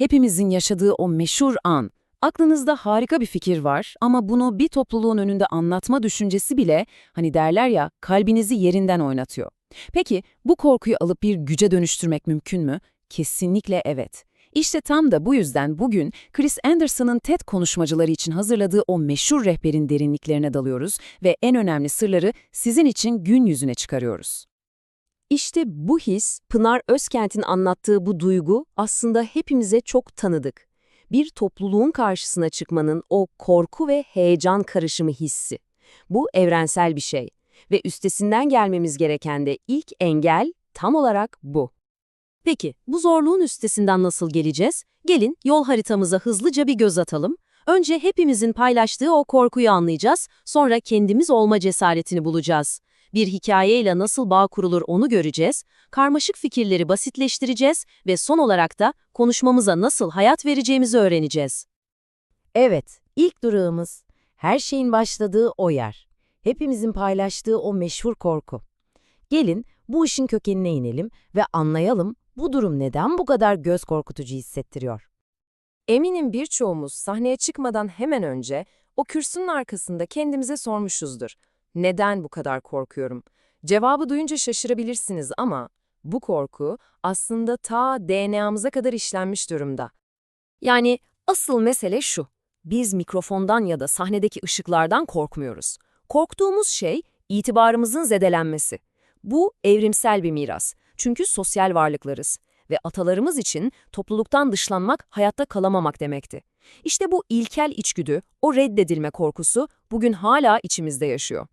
hepimizin yaşadığı o meşhur an. Aklınızda harika bir fikir var ama bunu bir topluluğun önünde anlatma düşüncesi bile hani derler ya kalbinizi yerinden oynatıyor. Peki bu korkuyu alıp bir güce dönüştürmek mümkün mü? Kesinlikle evet. İşte tam da bu yüzden bugün Chris Anderson'ın TED konuşmacıları için hazırladığı o meşhur rehberin derinliklerine dalıyoruz ve en önemli sırları sizin için gün yüzüne çıkarıyoruz. İşte bu his, Pınar Özkent'in anlattığı bu duygu aslında hepimize çok tanıdık. Bir topluluğun karşısına çıkmanın o korku ve heyecan karışımı hissi. Bu evrensel bir şey ve üstesinden gelmemiz gereken de ilk engel tam olarak bu. Peki, bu zorluğun üstesinden nasıl geleceğiz? Gelin yol haritamıza hızlıca bir göz atalım. Önce hepimizin paylaştığı o korkuyu anlayacağız, sonra kendimiz olma cesaretini bulacağız. Bir hikayeyle nasıl bağ kurulur onu göreceğiz, karmaşık fikirleri basitleştireceğiz ve son olarak da konuşmamıza nasıl hayat vereceğimizi öğreneceğiz. Evet, ilk durağımız her şeyin başladığı o yer. Hepimizin paylaştığı o meşhur korku. Gelin bu işin kökenine inelim ve anlayalım bu durum neden bu kadar göz korkutucu hissettiriyor. Eminim birçoğumuz sahneye çıkmadan hemen önce o kürsünün arkasında kendimize sormuşuzdur. Neden bu kadar korkuyorum? Cevabı duyunca şaşırabilirsiniz ama bu korku aslında ta DNA'mıza kadar işlenmiş durumda. Yani asıl mesele şu. Biz mikrofondan ya da sahnedeki ışıklardan korkmuyoruz. Korktuğumuz şey itibarımızın zedelenmesi. Bu evrimsel bir miras. Çünkü sosyal varlıklarız ve atalarımız için topluluktan dışlanmak hayatta kalamamak demekti. İşte bu ilkel içgüdü, o reddedilme korkusu bugün hala içimizde yaşıyor.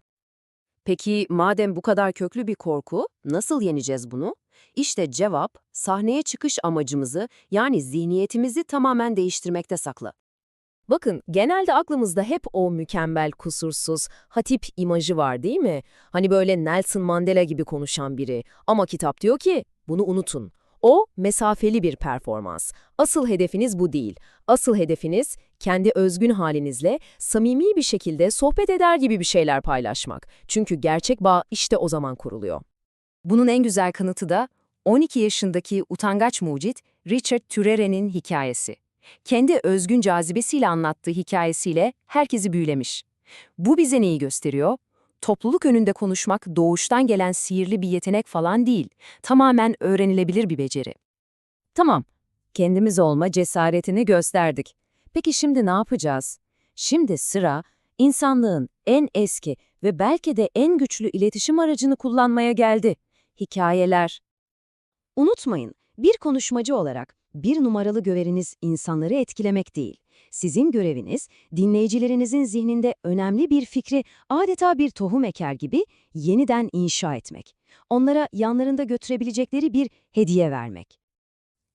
Peki madem bu kadar köklü bir korku, nasıl yeneceğiz bunu? İşte cevap, sahneye çıkış amacımızı yani zihniyetimizi tamamen değiştirmekte saklı. Bakın, genelde aklımızda hep o mükemmel, kusursuz, hatip imajı var değil mi? Hani böyle Nelson Mandela gibi konuşan biri. Ama kitap diyor ki, bunu unutun. O, mesafeli bir performans. Asıl hedefiniz bu değil. Asıl hedefiniz, kendi özgün halinizle samimi bir şekilde sohbet eder gibi bir şeyler paylaşmak. Çünkü gerçek bağ işte o zaman kuruluyor. Bunun en güzel kanıtı da 12 yaşındaki utangaç mucit Richard Thurere'nin hikayesi. Kendi özgün cazibesiyle anlattığı hikayesiyle herkesi büyülemiş. Bu bize neyi gösteriyor? Topluluk önünde konuşmak doğuştan gelen sihirli bir yetenek falan değil, tamamen öğrenilebilir bir beceri. Tamam, kendimiz olma cesaretini gösterdik. Peki şimdi ne yapacağız? Şimdi sıra insanlığın en eski ve belki de en güçlü iletişim aracını kullanmaya geldi. Hikayeler. Unutmayın, bir konuşmacı olarak bir numaralı göreviniz insanları etkilemek değil. Sizin göreviniz, dinleyicilerinizin zihninde önemli bir fikri adeta bir tohum eker gibi yeniden inşa etmek. Onlara yanlarında götürebilecekleri bir hediye vermek.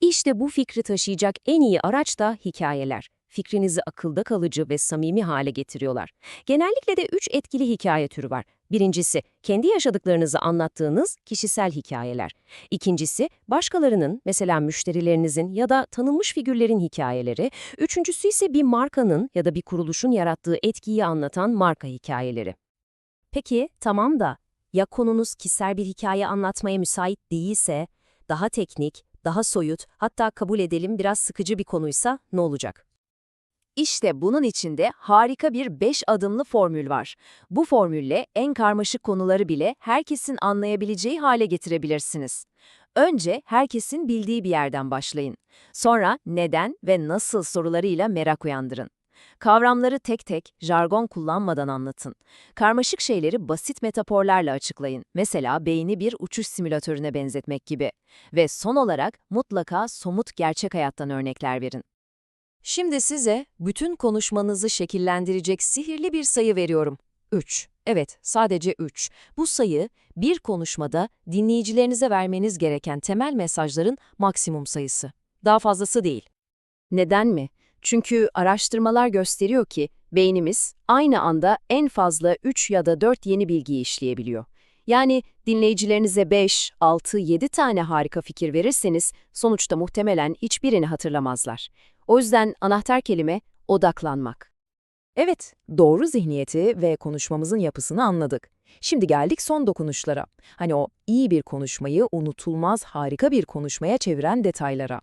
İşte bu fikri taşıyacak en iyi araç da hikayeler. Fikrinizi akılda kalıcı ve samimi hale getiriyorlar. Genellikle de üç etkili hikaye türü var. Birincisi, kendi yaşadıklarınızı anlattığınız kişisel hikayeler. İkincisi, başkalarının, mesela müşterilerinizin ya da tanınmış figürlerin hikayeleri. Üçüncüsü ise bir markanın ya da bir kuruluşun yarattığı etkiyi anlatan marka hikayeleri. Peki, tamam da ya konunuz kişisel bir hikaye anlatmaya müsait değilse, daha teknik, daha soyut, hatta kabul edelim biraz sıkıcı bir konuysa ne olacak? İşte bunun içinde harika bir 5 adımlı formül var. Bu formülle en karmaşık konuları bile herkesin anlayabileceği hale getirebilirsiniz. Önce herkesin bildiği bir yerden başlayın. Sonra neden ve nasıl sorularıyla merak uyandırın. Kavramları tek tek, jargon kullanmadan anlatın. Karmaşık şeyleri basit metaforlarla açıklayın. Mesela beyni bir uçuş simülatörüne benzetmek gibi. Ve son olarak mutlaka somut gerçek hayattan örnekler verin. Şimdi size bütün konuşmanızı şekillendirecek sihirli bir sayı veriyorum. 3. Evet, sadece 3. Bu sayı, bir konuşmada dinleyicilerinize vermeniz gereken temel mesajların maksimum sayısı. Daha fazlası değil. Neden mi? Çünkü araştırmalar gösteriyor ki beynimiz aynı anda en fazla 3 ya da 4 yeni bilgiyi işleyebiliyor. Yani dinleyicilerinize 5, 6, 7 tane harika fikir verirseniz sonuçta muhtemelen hiçbirini hatırlamazlar. O yüzden anahtar kelime odaklanmak. Evet, doğru zihniyeti ve konuşmamızın yapısını anladık. Şimdi geldik son dokunuşlara. Hani o iyi bir konuşmayı unutulmaz harika bir konuşmaya çeviren detaylara.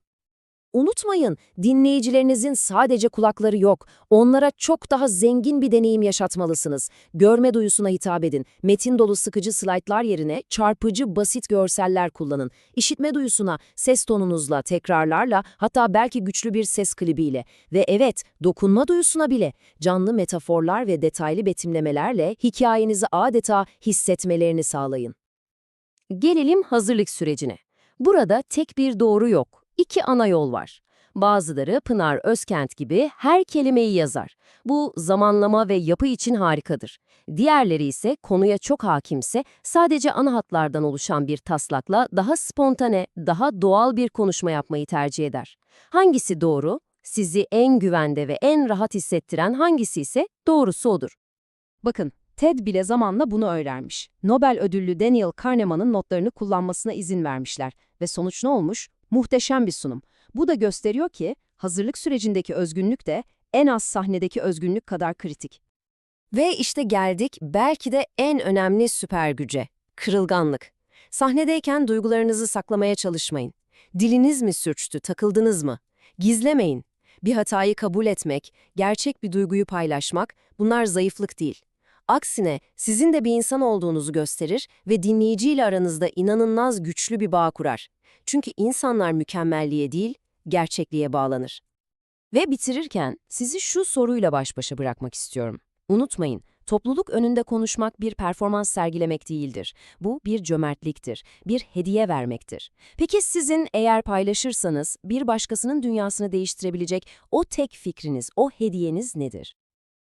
Unutmayın, dinleyicilerinizin sadece kulakları yok. Onlara çok daha zengin bir deneyim yaşatmalısınız. Görme duyusuna hitap edin. Metin dolu sıkıcı slaytlar yerine çarpıcı, basit görseller kullanın. İşitme duyusuna ses tonunuzla, tekrarlarla, hatta belki güçlü bir ses klibiyle ve evet, dokunma duyusuna bile canlı metaforlar ve detaylı betimlemelerle hikayenizi adeta hissetmelerini sağlayın. Gelelim hazırlık sürecine. Burada tek bir doğru yok. İki ana yol var. Bazıları Pınar Özkent gibi her kelimeyi yazar. Bu zamanlama ve yapı için harikadır. Diğerleri ise konuya çok hakimse sadece ana hatlardan oluşan bir taslakla daha spontane, daha doğal bir konuşma yapmayı tercih eder. Hangisi doğru? Sizi en güvende ve en rahat hissettiren hangisi ise doğrusu odur. Bakın, TED bile zamanla bunu öğrenmiş. Nobel ödüllü Daniel Kahneman'ın notlarını kullanmasına izin vermişler ve sonuç ne olmuş? Muhteşem bir sunum. Bu da gösteriyor ki hazırlık sürecindeki özgünlük de en az sahnedeki özgünlük kadar kritik. Ve işte geldik belki de en önemli süper güce, kırılganlık. Sahnedeyken duygularınızı saklamaya çalışmayın. Diliniz mi sürçtü, takıldınız mı? Gizlemeyin. Bir hatayı kabul etmek, gerçek bir duyguyu paylaşmak, bunlar zayıflık değil. Aksine sizin de bir insan olduğunuzu gösterir ve dinleyiciyle aranızda inanılmaz güçlü bir bağ kurar. Çünkü insanlar mükemmelliğe değil, gerçekliğe bağlanır. Ve bitirirken sizi şu soruyla baş başa bırakmak istiyorum. Unutmayın, topluluk önünde konuşmak bir performans sergilemek değildir. Bu bir cömertliktir, bir hediye vermektir. Peki sizin eğer paylaşırsanız bir başkasının dünyasını değiştirebilecek o tek fikriniz, o hediyeniz nedir?